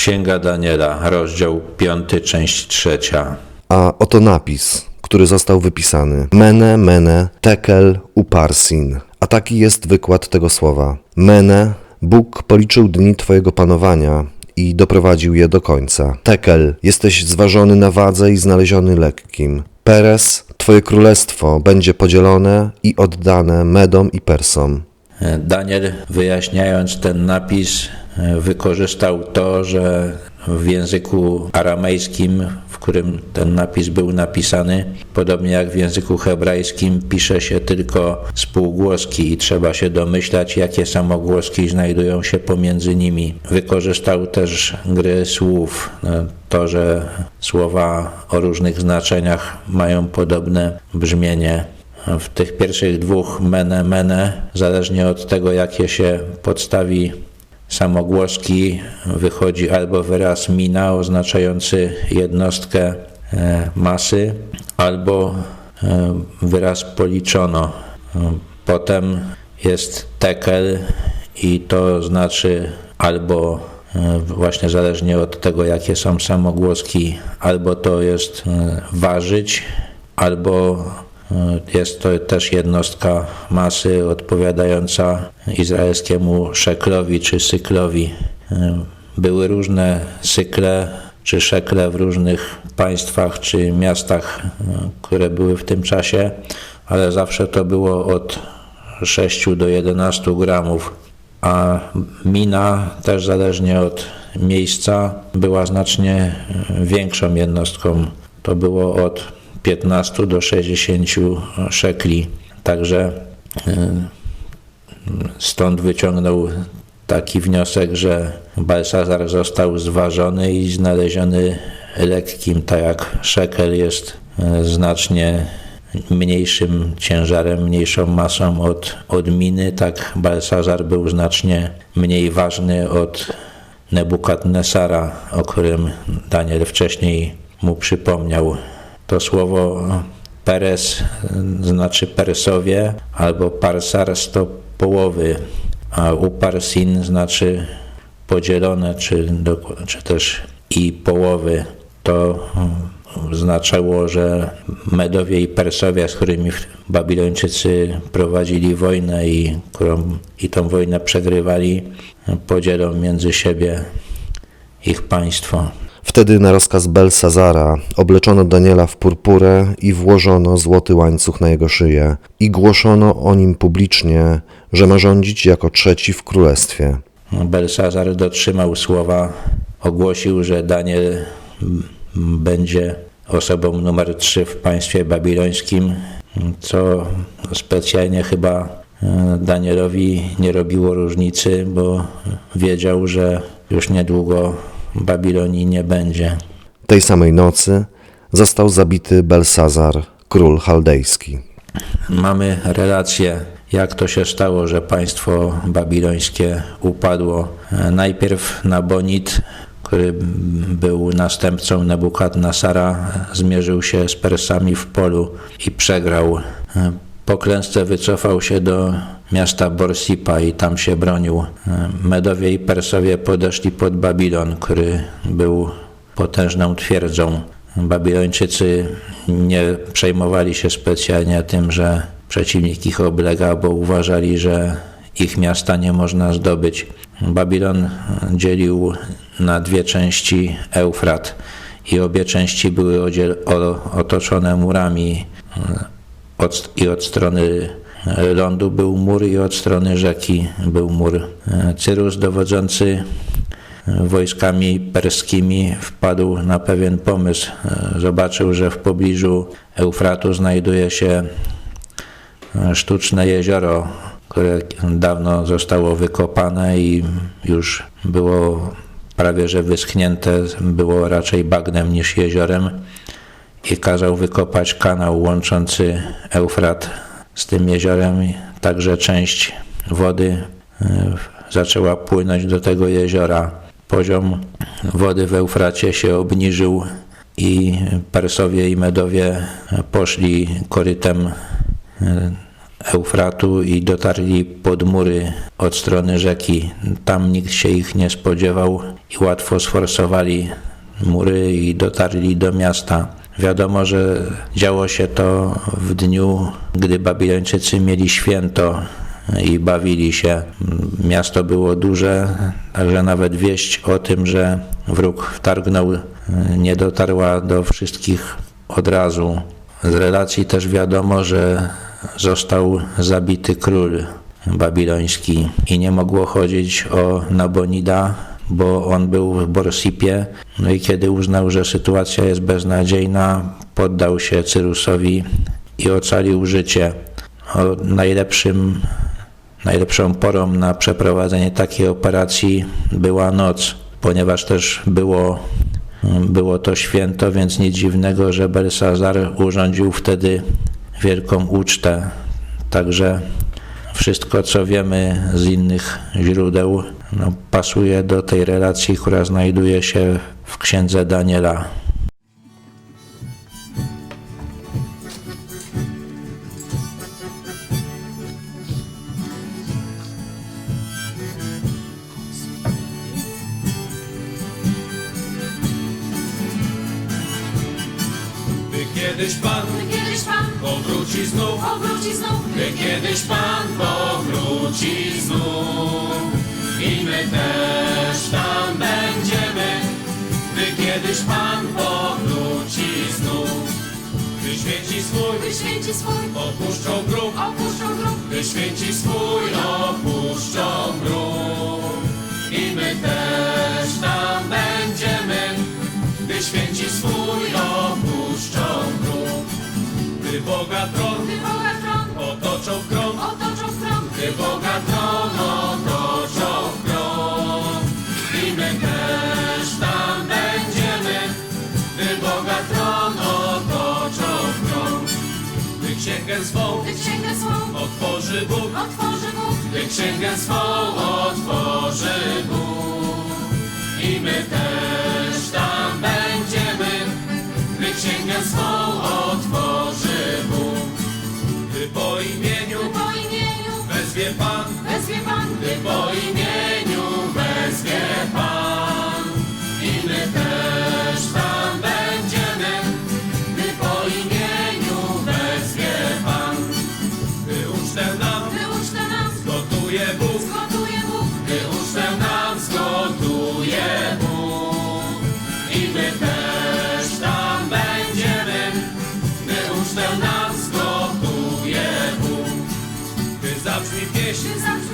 Księga Daniela, rozdział 5, część trzecia. A oto napis, który został wypisany. Mene, mene, tekel, uparsin. A taki jest wykład tego słowa. Mene, Bóg policzył dni Twojego panowania i doprowadził je do końca. Tekel, jesteś zważony na wadze i znaleziony lekkim. Peres, Twoje królestwo będzie podzielone i oddane Medom i Persom. Daniel, wyjaśniając ten napis, e, wykorzystał to, że w języku aramejskim, w którym ten napis był napisany, podobnie jak w języku hebrajskim, pisze się tylko spółgłoski i trzeba się domyślać, jakie samogłoski znajdują się pomiędzy nimi. Wykorzystał też gry słów, e, to, że słowa o różnych znaczeniach mają podobne brzmienie. W tych pierwszych dwóch mene mene, zależnie od tego, jakie się podstawi samogłoski, wychodzi albo wyraz mina oznaczający jednostkę e, masy, albo e, wyraz policzono. Potem jest tekel i to znaczy albo e, właśnie zależnie od tego, jakie są samogłoski, albo to jest ważyć, albo jest to też jednostka masy odpowiadająca izraelskiemu szeklowi czy syklowi. Były różne sykle czy szekle w różnych państwach czy miastach, które były w tym czasie, ale zawsze to było od 6 do 11 gramów, a mina też zależnie od miejsca była znacznie większą jednostką. To było od 15 do 60 szekli. Także e, stąd wyciągnął taki wniosek, że Balsazar został zważony i znaleziony lekkim, tak jak szekel jest e, znacznie mniejszym ciężarem, mniejszą masą od, od miny, tak Balsazar był znacznie mniej ważny od Nebukadnesara, o którym Daniel wcześniej mu przypomniał. To słowo Peres znaczy Persowie, albo Parsars to połowy, a Uparsin znaczy podzielone, czy, czy też i połowy. To oznaczało, że Medowie i Persowie, z którymi Babilończycy prowadzili wojnę i, którą, i tą wojnę przegrywali, podzielą między siebie ich państwo. Wtedy na rozkaz Belsazara obleczono Daniela w purpurę i włożono złoty łańcuch na jego szyję i głoszono o nim publicznie, że ma rządzić jako trzeci w królestwie. Belsazar dotrzymał słowa, ogłosił, że Daniel będzie osobą numer 3 w państwie babilońskim, co specjalnie chyba e, Danielowi nie robiło różnicy, bo wiedział, że już niedługo Babilonii nie będzie. Tej samej nocy został zabity Belsazar, król chaldejski. Mamy relację, jak to się stało, że państwo babilońskie upadło. Najpierw Nabonid, który był następcą Nebukadnasara, zmierzył się z Persami w polu i przegrał. Po klęsce wycofał się do miasta Borsipa i tam się bronił. E, Medowie i Persowie podeszli pod Babilon, który był potężną twierdzą. Babilończycy nie przejmowali się specjalnie tym, że przeciwnik ich oblega, bo uważali, że ich miasta nie można zdobyć. Babilon dzielił na dwie części Eufrat i obie części były otoczone murami. Od, I od strony lądu był mur i od strony rzeki był mur. Cyrus dowodzący wojskami perskimi wpadł na pewien pomysł. Zobaczył, że w pobliżu Eufratu znajduje się sztuczne jezioro, które dawno zostało wykopane i już było prawie że wyschnięte, było raczej bagnem niż jeziorem i kazał wykopać kanał łączący Eufrat z tym jeziorem. Także część wody e, zaczęła płynąć do tego jeziora. Poziom wody w Eufracie się obniżył i Persowie i Medowie poszli korytem e, Eufratu i dotarli pod mury od strony rzeki. Tam nikt się ich nie spodziewał i łatwo sforsowali mury i dotarli do miasta. Wiadomo, że działo się to w dniu, gdy Babilończycy mieli święto i bawili się. Miasto było duże, także nawet wieść o tym, że wróg wtargnął, nie dotarła do wszystkich od razu. Z relacji też wiadomo, że został zabity król babiloński i nie mogło chodzić o Nabonida, bo on był w Borsipie. No i kiedy uznał, że sytuacja jest beznadziejna, poddał się Cyrusowi i ocalił życie. O najlepszym, najlepszą porą na przeprowadzenie takiej operacji była noc, ponieważ też było, było to święto, więc nic dziwnego, że Belsazar urządził wtedy wielką ucztę. Także wszystko, co wiemy z innych źródeł, no, pasuje do tej relacji, która znajduje się w księdze Daniela. Kiedyś Pan kiedyś Pan powróci znów, powróci znów, by kiedyś Pan powróci znów. I my też tam będziemy, by kiedyś Pan powróci znów. Gdy święci swój by święci swój. opuszczą grób, opuszczą grób, gdy święci swój opuszczą grób. I my też tam będziemy, gdy święci swój Boga tron. By Boga tron. Otoczą w krąg, otoczą w krąg, gdy Boga tron otoczą w krąg i my też tam będziemy, gdy Boga tron otoczą w krąg. Gdy księgę swą gdy księgę swą otworzy Bóg, otworzy Bóg, gdy księgę swą otworzy Bóg. I my też tam będziemy, gdy księgę swą Pan, gdy po imieniu wezwie Pan i my też tam będziemy, gdy po imieniu wezwie Pan. Gdy ucztę nam by ucztę nam gotuje Bóg, zgotuje Bóg, gdy ucztę nam zgotuje Bóg i my też tam będziemy, gdy ucztę nam zgotuje Bóg. Gdy zabrzmi pieśń zabrzmi